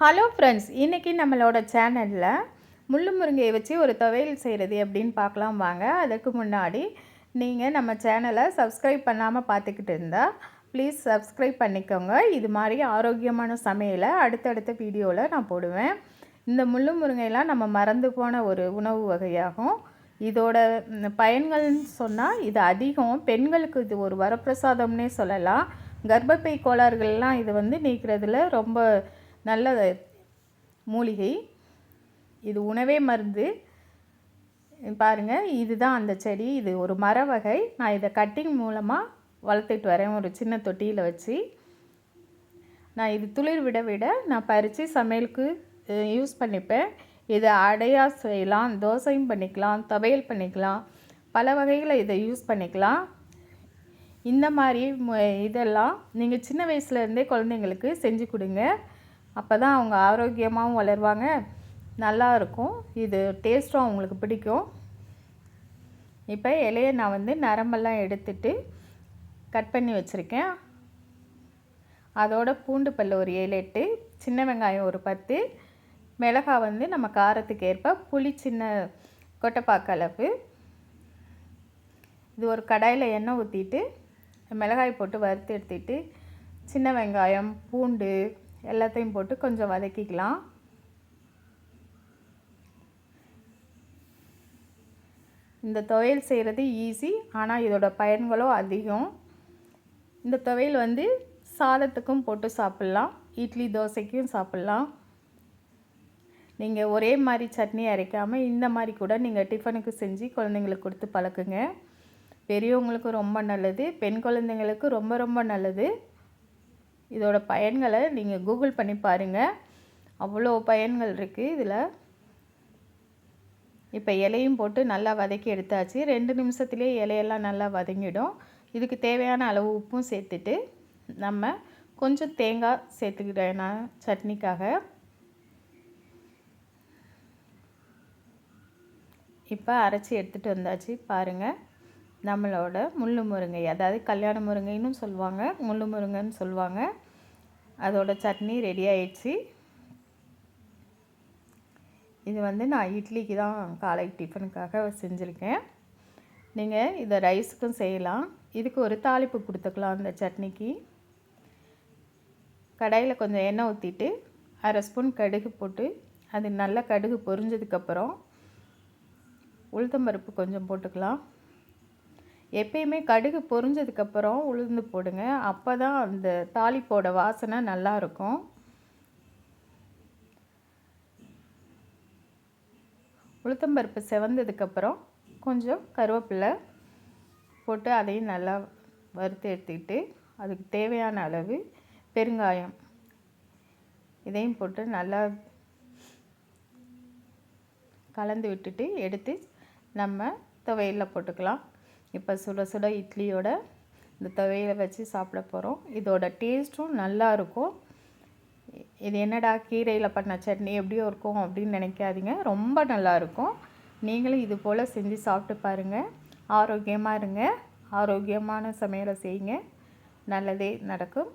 Hello friends இன்றைக்கி நம்மளோட சேனலில் முள்ளு முருங்கையை வச்சு ஒரு துவையல் செய்கிறது அப்படின்னு பார்க்கலாம் வாங்க. அதுக்கு முன்னாடி நீங்கள் நம்ம சேனலை சப்ஸ்கிரைப் பண்ணாமல் பார்த்துக்கிட்டு இருந்தால் ப்ளீஸ் சப்ஸ்கிரைப் பண்ணிக்கோங்க. இது மாதிரி ஆரோக்கியமான சமையலை அடுத்தடுத்த வீடியோவில் நான் போடுவேன். இந்த முள்ளு முருங்கையெல்லாம் நம்ம மறந்து போன ஒரு உணவு வகையாகும். இதோட பயன்கள்னு சொன்னால் இது அதிகம். பெண்களுக்கு இது ஒரு வரப்பிரசாதம்னே சொல்லலாம். கர்ப்பப்பை கோளாறுகள்லாம் இது வந்து நீக்கிறதுல ரொம்ப நல்ல மூலிகை. இது உணவே மருந்து. பாருங்க இதுதான் அந்த செடி. இது ஒரு மர வகை. நான் இதை கட்டிங் மூலமாக வளர்த்துட்டு வரேன். ஒரு சின்ன தொட்டியில் வச்சு. நான் இது துளிர் விட விட நான் பறித்து சமையலுக்கு யூஸ் பண்ணிப்பேன். இதை அடையா செய்யலாம் தோசையும் பண்ணிக்கலாம் துவையல் பண்ணிக்கலாம். பல வகையில் இதை யூஸ் பண்ணிக்கலாம். இந்த மாதிரி இதெல்லாம் நீங்கள் சின்ன வயசுலேருந்தே குழந்தைங்களுக்கு செஞ்சு கொடுங்க. அப்போ தான் அவங்க ஆரோக்கியமாகவும் வளருவாங்க. நல்லா இருக்கும் இது டேஸ்ட்டும் அவங்களுக்கு பிடிக்கும். இப்போ இலையை நான் வந்து நரம்பெல்லாம் எடுத்துட்டு கட் பண்ணி வச்சுருக்கேன். அதோட பூண்டு பல் ஒரு ஏழு எட்டு சின்ன வெங்காயம் ஒரு பத்து மிளகாய் வந்து நம்ம காரத்துக்கு ஏற்ப புளி சின்ன கொட்டைப்பாக்கு அளவு. இது ஒரு கடாயில் எண்ணெய் ஊற்றிட்டு மிளகாய் போட்டு வறுத்து எடுத்துட்டு சின்ன வெங்காயம் பூண்டு எல்லாத்தையும் போட்டு கொஞ்சம் வதக்கிக்கலாம். இந்த துவையல் செய்கிறது ஈஸி ஆனால் இதோட பயன்களும் அதிகம். இந்த துவையல் வந்து சாதத்துக்கும் போட்டு சாப்பிட்லாம் இட்லி தோசைக்கும் சாப்பிட்லாம். நீங்கள் ஒரே மாதிரி சட்னி அரைக்காமல் இந்த மாதிரி கூட நீங்கள் டிஃபனுக்கு செஞ்சு குழந்தைங்களுக்கு கொடுத்து பழக்குங்க. பெரியவங்களுக்கு ரொம்ப நல்லது பெண் குழந்தைங்களுக்கு ரொம்ப ரொம்ப நல்லது. இதோட பயன்களை நீங்கள் கூகுள் பண்ணி பாருங்கள் அவ்வளோ பயன்கள் இருக்குது இதில். இப்போ இலையும் போட்டு நல்லா வதக்கி எடுத்தாச்சு. ரெண்டு நிமிஷத்துலேயே இலையெல்லாம் நல்லா வதங்கிடும். இதுக்கு தேவையான அளவு உப்பும் சேர்த்துட்டு நம்ம கொஞ்சம் தேங்காய் சேர்த்துக்கிட்டேன் நான் சட்னிக்காக. இப்போ அரைச்சி எடுத்துகிட்டு வந்தாச்சு. பாருங்கள் நம்மளோட முள் முருங்கை அதாவது கல்யாண முருங்கைன்னு சொல்லுவாங்க முள்ளு முருங்கைன்னு சொல்லுவாங்க. அதோட சட்னி ரெடி ஆயிடுச்சு. இது வந்து நான் இட்லிக்கு தான் காலை டிஃபனுக்காக செஞ்சுருக்கேன். நீங்கள் இதை ரைஸுக்கும் செய்யலாம். இதுக்கு ஒரு தாளிப்பு கொடுத்துக்கலாம் அந்த சட்னிக்கு. கடாயில் கொஞ்சம் எண்ணெய் ஊற்றிட்டு அரை ஸ்பூன் கடுகு போட்டு அது நல்லா கடுகு பொரிஞ்சதுக்கப்புறம் உளுத்தம்பருப்பு கொஞ்சம் போட்டுக்கலாம். எப்பயுமே கடுகு பொரிஞ்சதுக்கப்புறம் உளுந்து போடுங்க. அப்போ தான் அந்த தாளிப்போட வாசனை நல்லா இருக்கும். உளுத்தம்பருப்பு செவந்ததுக்கப்புறம் கொஞ்சம் கருவேப்பிலை போட்டு அதையும் நல்லா வறுத்து எடுத்துக்கிட்டு அதுக்கு தேவையான அளவு பெருங்காயம் இதையும் போட்டு நல்லா கலந்து விட்டுட்டு எடுத்து நம்ம துவையலில் போட்டுக்கலாம். இப்போ சுட சுட இட்லியோட இந்த துவையலை வச்சு சாப்பிட போகிறோம். இதோட டேஸ்ட்டும் நல்லா இருக்கும் இது என்னடா கீரையில் பண்ண சட்னி எப்படியோ இருக்கும் அப்படின்னு நினைக்காதீங்க. ரொம்ப நல்லாயிருக்கும். நீங்களும் இது போல் செஞ்சு சாப்பிட்டு பாருங்கள் ஆரோக்கியமாக இருங்க. ஆரோக்கியமான சமையலை செய்யுங்க. நல்லதே நடக்கும்.